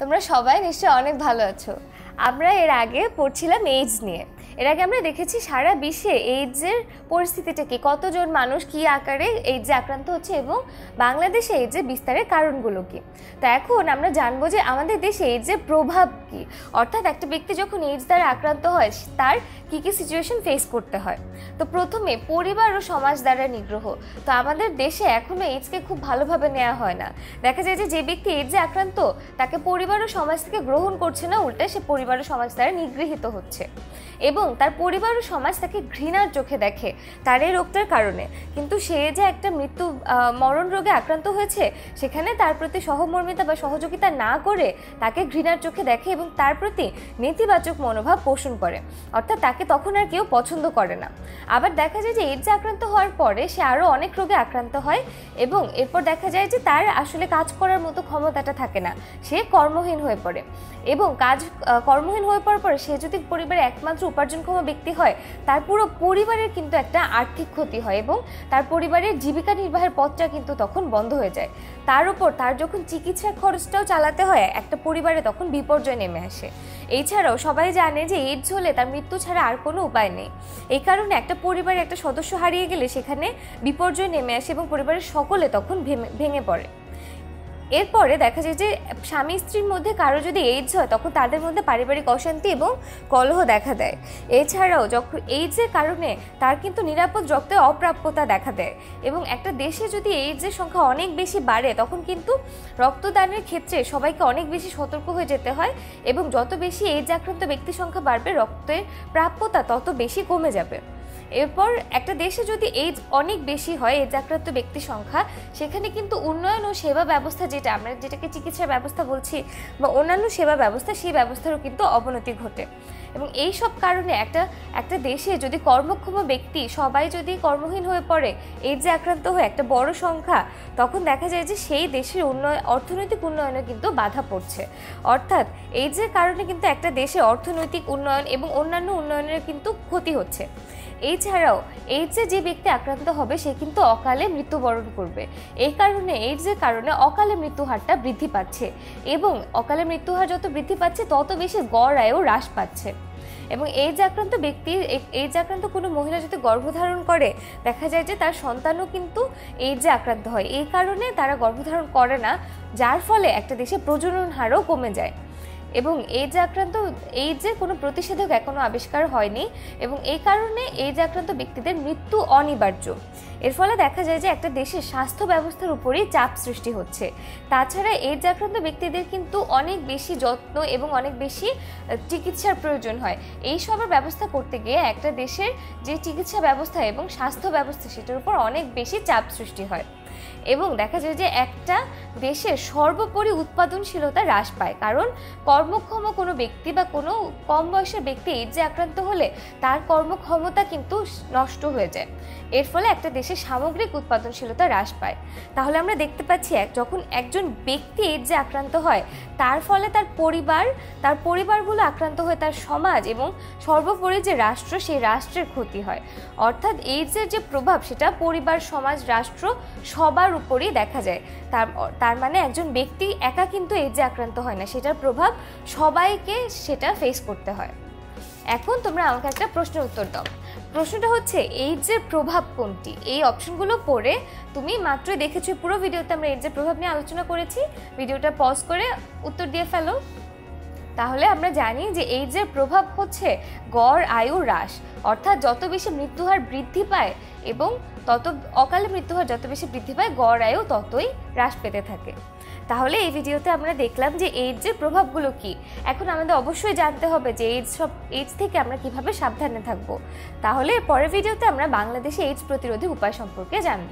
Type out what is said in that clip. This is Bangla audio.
তোমরা সবাই নিশ্চয়ই অনেক ভালো আছো। আমরা এর আগে পড়ছিলাম এইডস নিয়ে। এর আগে আমরা দেখেছি সারা বিশ্বে এইডসের পরিস্থিতিটা কি? কতজন মানুষ কি আকারে এইডসে আক্রান্ত হচ্ছে এবং বাংলাদেশে এইডসের বিস্তারের কারণগুলো কি? তো এখন আমরা জানব যে আমাদের দেশে এইডসের প্রভাব কি? অর্থাৎ একটা ব্যক্তি যখন এইডস দ্বারা আক্রান্ত হয়, তার কি কি সিচুয়েশন ফেস করতে হয়? তো প্রথমে পরিবার ও সমাজ দ্বারা নিগ্রহ। তো আমাদের দেশে এখনও এইডসকে খুব ভালোভাবে নেওয়া হয় না। দেখা যায় যে যে ব্যক্তি এইডসে আক্রান্ত, তাকে পরিবার ও সমাজ থেকে গ্রহণ করছে না, উল্টে সে পরিবার ও সমাজ দ্বারা নিগৃহীত হচ্ছে। এবং তার পরিবার ও সমাজ তাকে ঘৃণার চোখে দেখে, তার এই রোগটার কারণে। কিন্তু সে যে একটা মৃত্যু মরণ রোগে আক্রান্ত হয়েছে, সেখানে তার প্রতি সহমর্মিতা বা সহযোগিতা না করে তাকে ঘৃণার চোখে দেখে এবং তার প্রতি নেতিবাচক মনোভাব পোষণ করে। অর্থাৎ তাকে তখন আর কেউ পছন্দ করে না। আবার দেখা যায় যে এইডসে আক্রান্ত হওয়ার পরে সে আরও অনেক রোগে আক্রান্ত হয় এবং এরপর দেখা যায় যে তার আসলে কাজ করার মতো ক্ষমতাটা থাকে না। সে কর্মহীন হয়ে পড়ে এবং কাজ কর্মহীন হয়ে পড়ার পরে সে যদি পরিবারের একমাত্র উপার্জনক্ষম ব্যক্তি হয়, তার পুরো পরিবারের কিন্তু একটা আর্থিক ক্ষতি হয় এবং তার পরিবারের জীবিকা নির্বাহের পথটা কিন্তু তখন বন্ধ হয়ে যায়। তার উপর তার যখন চিকিৎসার খরচটাও চালাতে হয়, একটা পরিবারে তখন বিপর্যয় নেমে আসে। এছাড়াও সবাই জানে যে এইডস হলে তার মৃত্যু ছাড়া আর কোনো উপায় নেই। এই কারণে একটা পরিবারে একটা সদস্য হারিয়ে গেলে সেখানে বিপর্যয় নেমে আসে এবং পরিবারের সকলে তখন ভেঙে পড়ে। এরপরে দেখা যায় যে স্বামী স্ত্রীর মধ্যে কারও যদি এইডস হয়, তখন তাদের মধ্যে পারিবারিক অশান্তি এবং কলহ দেখা দেয়। এছাড়াও যখন এইডসের কারণে তার কিন্তু নিরাপদ রক্তের অপ্রাপ্যতা দেখা দেয় এবং একটা দেশে যদি এইডসের সংখ্যা অনেক বেশি বাড়ে, তখন কিন্তু রক্তদানের ক্ষেত্রে সবাইকে অনেক বেশি সতর্ক হয়ে যেতে হয় এবং যত বেশি এইডস আক্রান্ত ব্যক্তির সংখ্যা বাড়বে, রক্তের প্রাপ্যতা তত বেশি কমে যাবে। এরপর একটা দেশে যদি এইডস অনেক বেশি হয় এইডস আক্রান্ত ব্যক্তি সংখ্যা, সেখানে কিন্তু উন্নয়ন ও সেবা ব্যবস্থা যেটা, আমরা যেটাকে চিকিৎসা ব্যবস্থা বলছি বা অন্যান্য সেবা ব্যবস্থা, সেই ব্যবস্থারও কিন্তু অবনতি ঘটে। এবং এই সব কারণে একটা একটা দেশে যদি কর্মক্ষম ব্যক্তি সবাই যদি কর্মহীন হয়ে পড়ে এইডসে আক্রান্ত হয়ে একটা বড় সংখ্যা, তখন দেখা যায় যে সেই দেশের উন্নয়ন অর্থনৈতিক উন্নয়নে কিন্তু বাধা পড়ছে। অর্থাৎ এইডসের কারণে কিন্তু একটা দেশে অর্থনৈতিক উন্নয়ন এবং অন্যান্য উন্নয়নের কিন্তু ক্ষতি হচ্ছে। এছাড়াও এইডসে যে ব্যক্তি আক্রান্ত হবে, সে কিন্তু অকালে মৃত্যুবরণ করবে। এই কারণে এইডসের কারণে অকালে মৃত্যু হারটা বৃদ্ধি পাচ্ছে এবং অকালে মৃত্যু হার যত বৃদ্ধি পাচ্ছে, তত বেশি গড় আয়ও হ্রাস পাচ্ছে। এবং এইডস আক্রান্ত ব্যক্তি এইডস আক্রান্ত কোনো মহিলা যদি গর্ভধারণ করে, দেখা যায় যে তার সন্তানও কিন্তু এইডসে আক্রান্ত হয়। এই কারণে তারা গর্ভধারণ করে না, যার ফলে একটা দেশে প্রজনন হারও কমে যায়। এবং এইডস আক্রান্ত এইডসের কোনো প্রতিষেধক এখনও আবিষ্কার হয়নি এবং এই কারণে এইডস আক্রান্ত ব্যক্তিদের মৃত্যু অনিবার্য। এর ফলে দেখা যায় যে একটা দেশের স্বাস্থ্য ব্যবস্থার উপরেই চাপ সৃষ্টি হচ্ছে। তাছাড়া এইডস আক্রান্ত ব্যক্তিদের কিন্তু অনেক বেশি যত্ন এবং অনেক বেশি চিকিৎসার প্রয়োজন হয়। এই সবের ব্যবস্থা করতে গিয়ে একটা দেশের যে চিকিৎসা ব্যবস্থা এবং স্বাস্থ্য ব্যবস্থা, সেটার উপর অনেক বেশি চাপ সৃষ্টি হয়। এবং দেখা যায় যে একটা দেশের সর্বোপরি উৎপাদনশীলতা হ্রাস পায়। কারণ কর্মক্ষম কোনো ব্যক্তি বা কোনো কম বয়সের ব্যক্তি এইডসে আক্রান্ত হলে তার কর্মক্ষমতা কিন্তু নষ্ট হয়ে যায়। এর ফলে একটা দেশের সামগ্রিক উৎপাদনশীলতা হ্রাস পায়। তাহলে আমরা দেখতে পাচ্ছি এক যখন একজন ব্যক্তি এইডসে আক্রান্ত হয়, তার ফলে তার পরিবার, তার পরিবারগুলো আক্রান্ত হয়ে তার সমাজ এবং সর্বোপরি যে রাষ্ট্র, সেই রাষ্ট্রের ক্ষতি হয়। অর্থাৎ এইডসের যে প্রভাব, সেটা পরিবার, সমাজ, রাষ্ট্র সবার উপরেই দেখা যায়। তার তার মানে একজন ব্যক্তি একা কিন্তু এইডসে আক্রান্ত হয় না, সেটার প্রভাব সবাইকে সেটা ফেস করতে হয়। এখন তোমরা আমাকে একটা প্রশ্নের উত্তর দাও। প্রশ্নটা হচ্ছে এইডসের প্রভাব কোনটি? এই অপশনগুলো পড়ে তুমি মাত্রই দেখেছ, পুরো ভিডিওতে আমরা এইডসের প্রভাব নিয়ে আলোচনা করেছি, ভিডিওটা পজ করে উত্তর দিয়ে ফেলো। তাহলে আমরা জানি যে এইডসের প্রভাব হচ্ছে গড়, আয়ু হ্রাস। অর্থাৎ যত বেশি মৃত্যুহার বৃদ্ধি পায় এবং তত অকালে মৃত্যুহার যত বেশি বৃদ্ধি পায়, গড় আয়ু ততই হ্রাস পেতে থাকে। তাহলে এই ভিডিওতে আমরা দেখলাম যে এইডসের প্রভাবগুলো কি। এখন আমাদের অবশ্যই জানতে হবে যে এইডস সব এইডস থেকে আমরা কীভাবে সাবধানে থাকব। তাহলে পরের ভিডিওতে আমরা বাংলাদেশে এইডস প্রতিরোধী উপায় সম্পর্কে জানব।